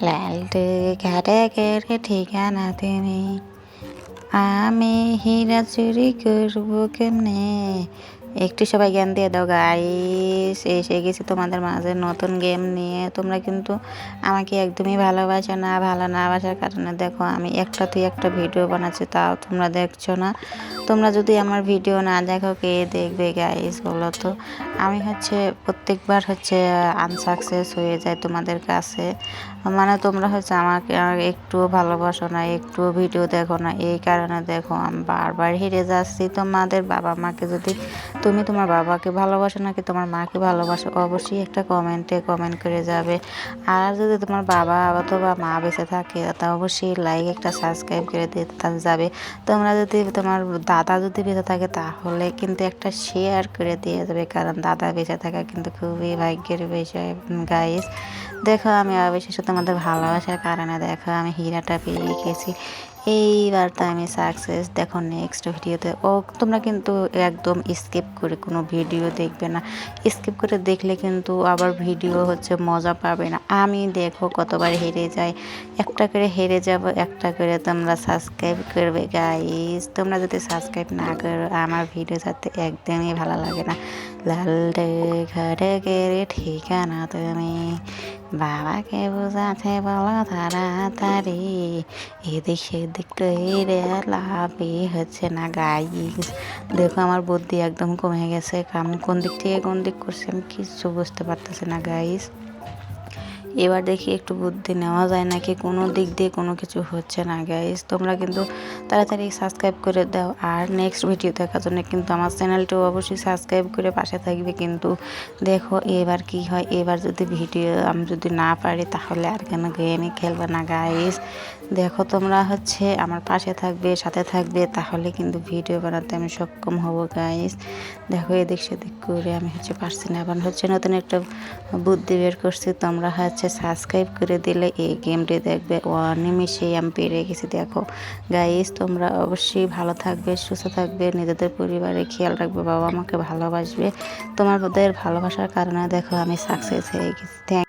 লালটু ঘাটে কেড়ে ঠিকানা তুমি আমি হীরা চুরি করব কেমনে একটু সবাই জ্ঞান দিয়ে দাও গাইস এসে গেছি তোমাদের মাঝে নতুন গেম নিয়ে। তোমরা কিন্তু আমাকে একদমই ভালোবাসো না, ভালো না বাসার কারণে। দেখো, আমি একটা তুই একটা ভিডিও বানাচ্ছি, তাও তোমরা দেখছ না। তোমরা যদি আমার ভিডিও না দেখো, কে দেখবে গাইস বলো তো? আমি হচ্ছে, প্রত্যেকবার হচ্ছে আনসাকসেস হয়ে যায় তোমাদের কাছে। মানে তোমরা হচ্ছে আমাকে একটুও ভালোবাসো না, একটুও ভিডিও দেখো না। এই কারণে দেখো, আমি বারবার হেরে যাচ্ছি তোমাদের বাবা মাকে যদি তুমি তোমার বাবাকে ভালোবাসো নাকি তোমার মাকে ভালোবাসো, অবশ্যই একটা কমেন্টে কমেন্ট করে যাবে। আর যদি তোমার বাবা অথবা মা বেঁচে থাকে, তা অবশ্যই লাইক একটা সাবস্ক্রাইব করে দিতে যাবে। তোমরা যদি তোমার দাদা যদি বেঁচে থাকে, তাহলে কিন্তু একটা শেয়ার করে দিয়ে যাবে। কারণ দাদা বেঁচে থাকা কিন্তু খুবই ভাগ্যের বিষয় গাইস দেখো আমি অবশেষে তোমাদের ভালোবাসার কারণে দেখো আমি হীরাটা পেয়ে গেছি। এইবার তো আমি সাকসেস দেখো নেক্সট ভিডিওতে ও, তোমরা কিন্তু একদম স্কিপ করে কোনো ভিডিও দেখবে না। স্কিপ করে দেখলে কিন্তু আবার ভিডিও হচ্ছে মজা পাবে না। আমি দেখো কতবার হেরে যাই। একটা করে হেরে যাব, একটা করে তোমরা সাবস্ক্রাইব করবে। গাইস তোমরা যদি সাবস্ক্রাইব না করো, আমার ভিডিও যাতে একদমই ভালো লাগে না। লাল ঘরে গেরে ঠিকানা তুমি। বাবাকে বোঝাতে বলো তাড়াতাড়ি। এদিক সেদিক তো হেরে লাভই হচ্ছে না গাই দেখো আমার বুদ্ধি একদম কমে গেছে। কারণ কোন দিক থেকে কোন দিক করছে আমি কিছু বুঝতে পারতেছি না গাইস এবার দেখি একটু বুদ্ধি নেওয়া যায় নাকি? কোনো দিক দিয়ে কোনো কিছু হচ্ছে না গাইস তোমরা কিন্তু তাড়াতাড়ি সাবস্ক্রাইব করে দাও। আর নেক্সট ভিডিও দেখার জন্য কিন্তু আমার চ্যানেলটিও অবশ্যই সাবস্ক্রাইব করে পাশে থাকবে কিন্তু। দেখো এবার কি হয়? এবার যদি ভিডিও আমি যদি না পারি, তাহলে আর কেন গেমই খেলবে না গাইস দেখো তোমরা হচ্ছে আমার পাশে থাকবে, সাথে থাকবে, তাহলে কিন্তু ভিডিও বানাতে আমি সক্ষম হব গাইস দেখো এদিক সেদিক করে আমি হচ্ছে পারছি না। এখন হচ্ছে নতুন একটা বুদ্ধি বের করছি, তোমরা হচ্ছে সাবস্ক্রাইব করে দিলে এই গেমটি দেখবে। ও নিমিশেই আমি পেরে গেছি, দেখো। গাইস তোমরা অবশ্যই ভালো থাকবে, সুস্থ থাকবে, নিজেদের পরিবারে খেয়াল রাখবে বাবা আমাকে ভালোবাসবে। তোমাদের ভালোবাসার কারণে দেখো আমি সাকসেস হয়ে গেছি। থ্যাংক